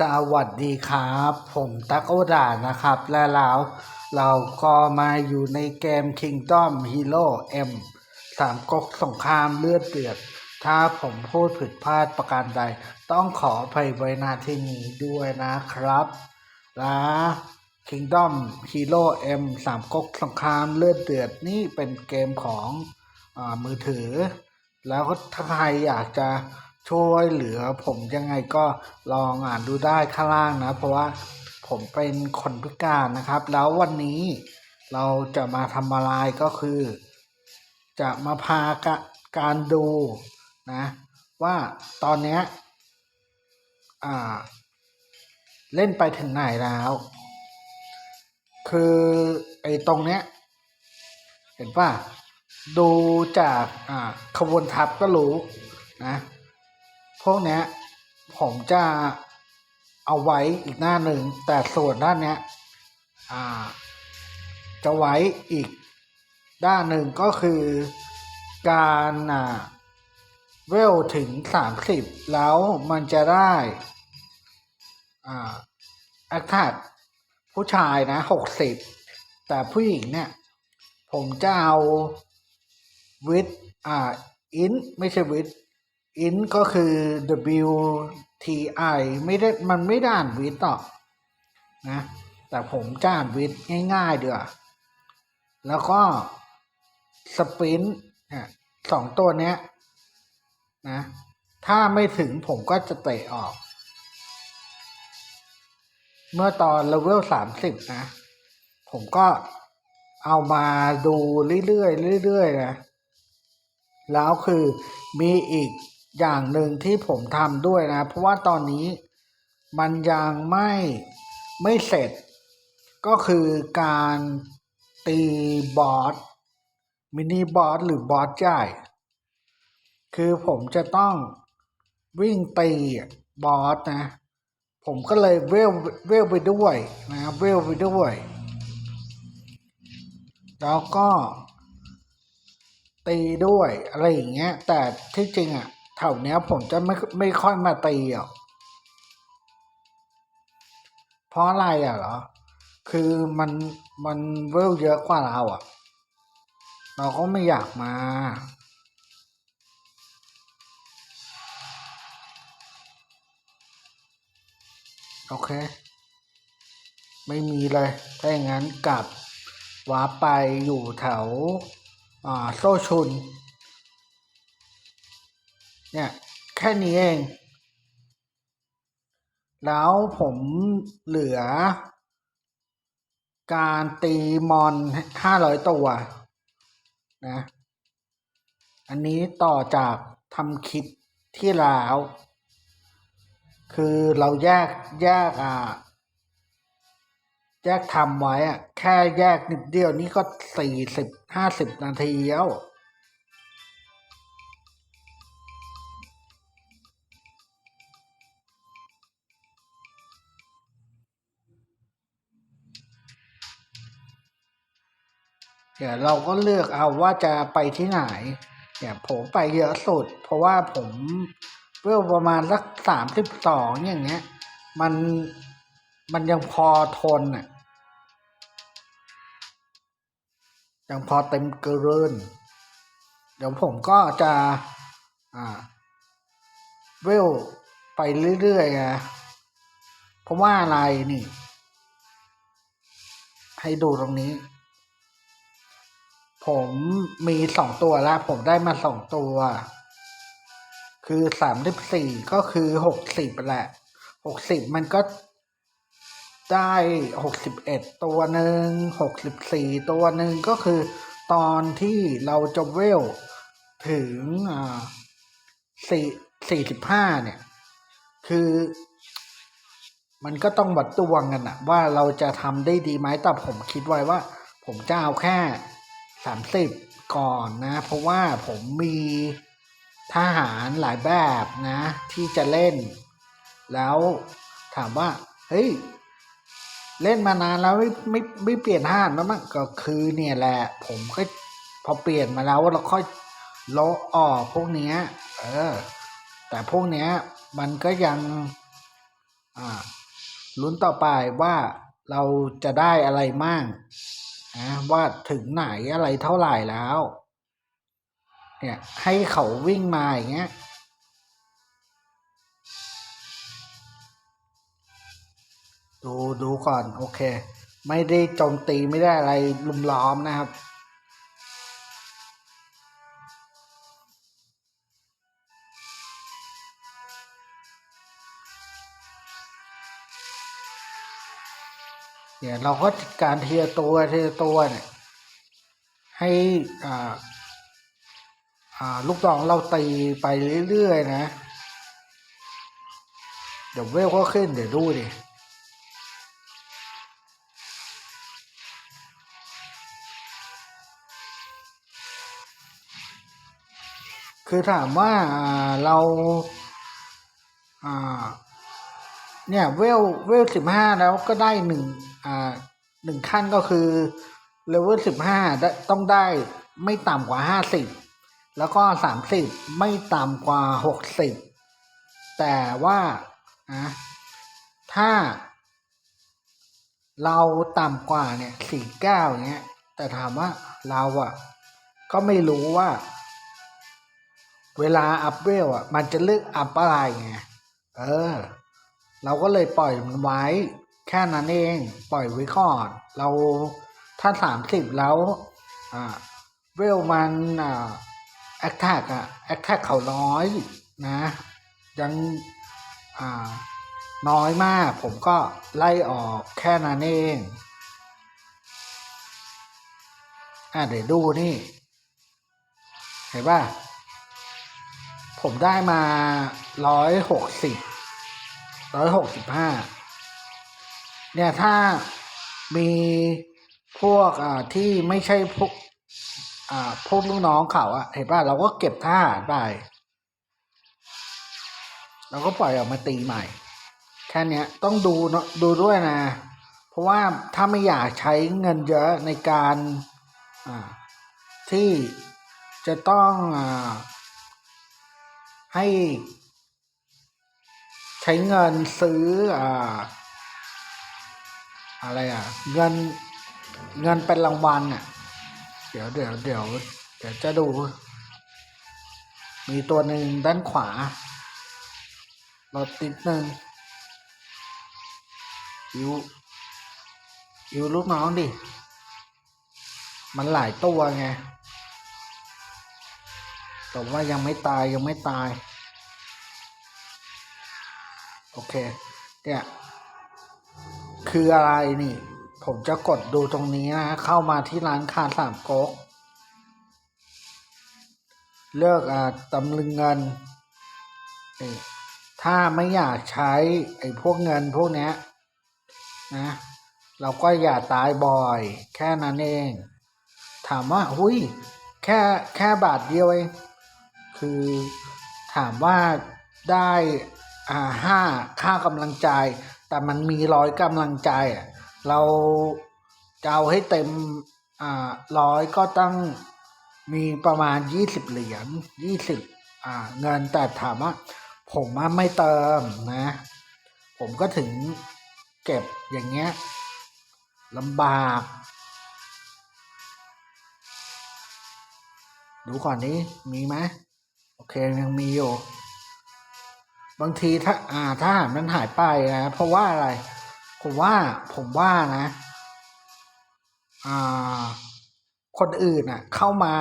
สวัสดีครับ ผมตั๊กโอดานะครับ และแล้วเราก็มาอยู่ในเกม Kingdom Hero M สามก๊กสงครามเลือดเดือด ถ้าผมพูดผิดพลาดประการใด ต้องขออภัยไว้ณที่นี้ด้วยนะครับนะ Kingdom Hero M สามก๊กสงครามเลือดเดือดนี่เป็นเกมของอมือถือ แล้วถ้าใครอยากจะ ช่วยเหลือผมยังไงก็ลองอ่านดูได้ข้างล่างนะ เพราะว่าผมเป็นคนพิการนะครับ แล้ววันนี้เราจะมาทำอะไรก็คือ จะมาพากการดูนะว่าตอนนี้เล่นไปถึงไหนแล้ว คือไอ้ตรงเนี้ย เห็นป่ะ ดูจากขบวนทัพก็รู้นะ พวกเนี้ยผมจะเอาไว้อีกหน้าหนึ่ง แต่ส่วนด้านเนี้ยจะไว้อีกด้านหนึ่งก็คือการอ่าเวลถึงสามสิบแล้วมันจะได้อ่าแอคทัผู้ชายนะหกสิบแต่ผู้หญิงเนี่ย ผมจะเอาวิดอ่าอินไม่ใช่วิด อินก็คือ W T I ไม่ได้มันไม่ได้อ่านวิดหรอกนะ แต่ผมจะอ่านวิดง่ายๆเดียวแล้วก็สปรินต์สองตัวเนี้ยนะ ถ้าไม่ถึงผมก็จะเตะออก เมื่อตอนเลเวลสามสิบนะ ผมก็เอามาดูเรื่อยๆเรื่อยๆนะ แล้วคือมีอีก อย่างหนึ่งที่ผมทำด้วยนะ เพราะว่าตอนนี้มันยังไม่ไม่เสร็จ ก็คือการตีบอสมินิบอสหรือบอสใหญ่คือผมจะต้องวิ่งตีบอสนะ ผมก็เลยเวลเวลไปด้วยนะเวลไปด้วย แล้วก็ตีด้วยอะไรอย่างเงี้ย แต่ที่จริงอะ ถวเนี้ยผมจะไม่ไม่ค่อยมาตีอะเพราะอะไรอะเหรอ คือมันมันเวลเยอะกว่าเราอะ เราก็ไม่อยากมาโอเค ไม่มีเลย ถ้าอย่างนั้นกลับวาไปอยู่แถวอ่าโซชุน เนี่ย แค่นี้เอง แล้วผมเหลือ การตีมอนห้าร้อยตัวนะ อันนี้ต่อจากทำคลิปที่แล้ว คือเราแยกแยกอ่าแยกทำไว้อะแค่แยกนิดเดียวนี่ก็สี่สิบห้าสิบนาทีแล้ว เดี๋ยวเราก็เลือกเอาว่าจะไปที่ไหนเนี่ยผมไปเยอะสุด เพราะว่าผมเวลประมาณสักสามสิบสองอย่างเงี้ย มันมันยังพอทนอะยังพอเต็มเกินเดี๋ยวผมก็จะอ่าเวลไปเรื่อยๆนะเพราะว่าอะไรนี่ ให้ดูตรงนี้ ผมมีสองตัวแล้ว ผมได้มาสองตัว คือสามสิบสี่ก็คือหกสิบแหละหกสิบมันก็ได้หกสิบเอ็ดตัวหนึ่งหกสิบสี่ตัวหนึ่งก็คือตอนที่เราจะเวลถึงสี่สี่สิบห้าเนี่ย คือ มันก็ต้องวัดดวงกันอะว่าเราจะทำได้ดีไหมแต่ผมคิดไว้ว่า ผมจะเอาแค่ สามสิบก่อนนะ เพราะว่าผมมีทหารหลายแบบนะ ที่จะเล่น แล้วถามว่า เฮ้ย เล่นมานานแล้วไม่ไม่ไม่เปลี่ยนทหารแล้วมั้งก็คือเนี่ยแหละ ผมก็พอเปลี่ยนมาแล้วเราค่อยละออกพวกเนี้ย เออ แต่พวกเนี้ย มันก็ยัง อ่าลุ้นต่อไปว่าเราจะได้อะไรมั่ง นะว่าถึงไหนอะไรเท่าไหร่แล้ว เนี่ยให้เขาวิ่งมาอย่างเงี้ยดูดูก่อน โอเค ไม่ได้โจมตีไม่ได้อะไรลุมล้อมนะครับ เนี่ยเราก็จัดการเทียตัวเทียตัวเนี่ยให้อ่าอ่าลูกดองเราตีไปเรื่อยๆนะเดี๋ยวเวลก็ขึ้นเดี๋ยวดูดิคือถามว่าเราเนี่ยเวลเวลสิบห้าแล้วก็ได้หนึ่ง อ่าหนึ่งขั้นก็คือเลเวลสิบห้าต้องได้ไม่ต่ำกว่าห้าสิบแล้วก็สามสิบไม่ต่ำกว่าหกสิบแต่ว่านะถ้า เราต่ำกว่าเนี่ยสี่เก้าเงี้ย แต่ถามว่าเราอะก็ไม่รู้ว่า เวลาอัพเวลอะ มันจะเลือกอัพอะไรไงเออ เราก็เลยปล่อยมันไว้ แค่นั้นเองปล่อยไว้ก่อนเราถ้าสามสิบแล้วอ่าเวลมันอ่าแอคแท็กอะแอคแท็กเขาน้อยนะ ยังอ่าน้อยมากผมก็ไล่ออกแค่นั้นเองอะเดี๋ยวดูนี่ เห็นป่ะ ผมได้มาร้อยหกสิบร้อยหกสิบห้า เนี่ยถ้ามีพวกอ่าที่ไม่ใช่พวกอ่าพวกลูกน้องเขาอะเห็นป่ะเราก็เก็บท่าไปเราก็ปล่อยออกมาตีใหม่ แค่นี้ต้องดูเนอะดูด้วยนะ เพราะว่าถ้าไม่อยากใช้เงินเยอะในการอ่าที่จะต้องอ่าให้ใช้เงินซื้ออ่า อะไรอะ เงินเงินเป็นรางวัลอะ เดี๋ยวเดี๋ยวเดี๋ยวเดี๋ยวจะดู มีตัวหนึ่งด้านขวาเราติดหนึ่งอยูยูลูกน้องดิ มันหลายตัวไงแต่ว่ายังไม่ตายยังไม่ตาย โอเค เนี่ย คืออะไรนี่ ผมจะกดดูตรงนี้นะ เข้ามาที่ร้านค้าสามก๊กเลือกอ่าตำลึงเงินนี่ถ้าไม่อยากใช้ไอ้พวกเงินพวกเนี้ยนะ เราก็อย่าตายบ่อย แค่นั้นเอง ถามว่าหุยแค่แค่บาทเดียวเองคือถามว่าได้อ่าห้าค่ากำลังใจ แต่มันมีร้อยกำลังใจอะเราจะเอาให้เต็มอ่าร้อยก็ต้องมีประมาณยี่สิบเหรียญยี่สิบอ่าเงินแต่ถามว่าผมไม่เติมนะ ผมก็ถึงเก็บอย่างเงี้ยลำบาก ดูก่อนนี้มีไหมโอเคยังมีอยู่ บางทีถ้าอ่าถ้ามันหายไปนะเพราะว่าอะไร ผมว่าผมว่านะอ่าคนอื่นอะ เข้ามา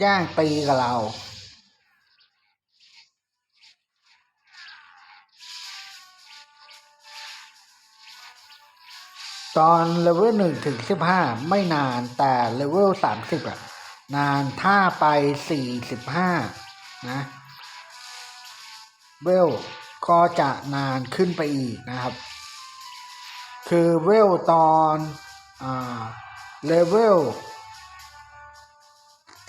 แย่งตีกับเรา ตอนเลเวลหนึ่งถึงสิบห้าไม่นานแต่เลเวลสามสิบอะ นานถ้าไปสี่สิบห้านะ เวลก็จะนานขึ้นไปอีกนะครับ คือเวลตอนอ่าเลเวล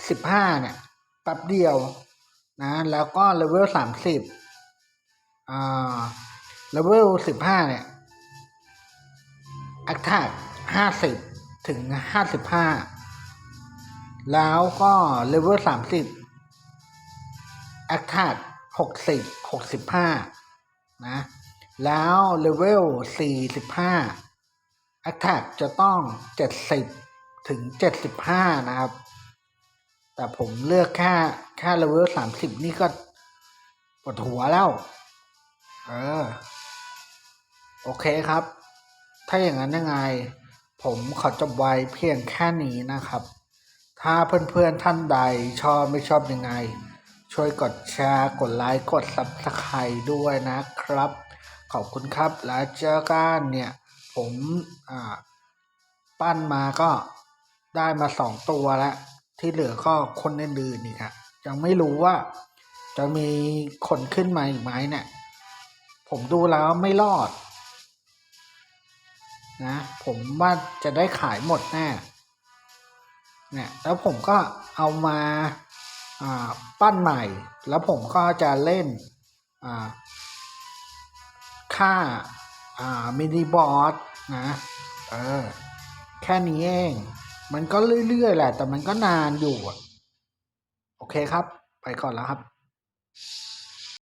สิบห้าเนี่ยแป๊บเดียวนะแล้วก็เลเวลสามสิบอ่าเลเวลสิบห้าเนี่ยอัคทักห้าสิบถึงห้าสิบห้าแล้วก็เลเวลสามสิบแอคทัก หกสิบหกสิบห้านะ แล้วเลเวล45 Attack จะต้อง70ถึง75นะครับ แต่ผมเลือกแค่แค่เลเวล30นี่ก็ปวดหัวแล้ว เออ โอเคครับ ถ้าอย่างนั้นยังไง ผมขอจบไว้เพียงแค่นี้นะครับ ถ้าเพื่อนๆท่านใดชอบไม่ชอบยังไง ช่วยกดแชร์ กดไลค์ กด Subscribe ด้วยนะครับ ขอบคุณครับ แล้วเจอกันเนี่ย ผมปั้นมาก็ได้มาสองตัวแล้ว ที่เหลือก็คนอื่นๆอีกอะยังไม่รู้ว่า จะมีคนขึ้นมาอีกไหมเนี่ย ผมดูแล้วไม่รอด นะ ผมว่าจะได้ขายหมดแน่เนี่ยแล้วผมก็เอามา ปั้นใหม่ แล้วผมก็จะเล่นอ่าค่าามินิบอสนะเออแค่นี้เอง มันก็เรื่อยๆแหละ แต่มันก็นานอยู่ โอเคครับ ไปก่อนแล้วครับ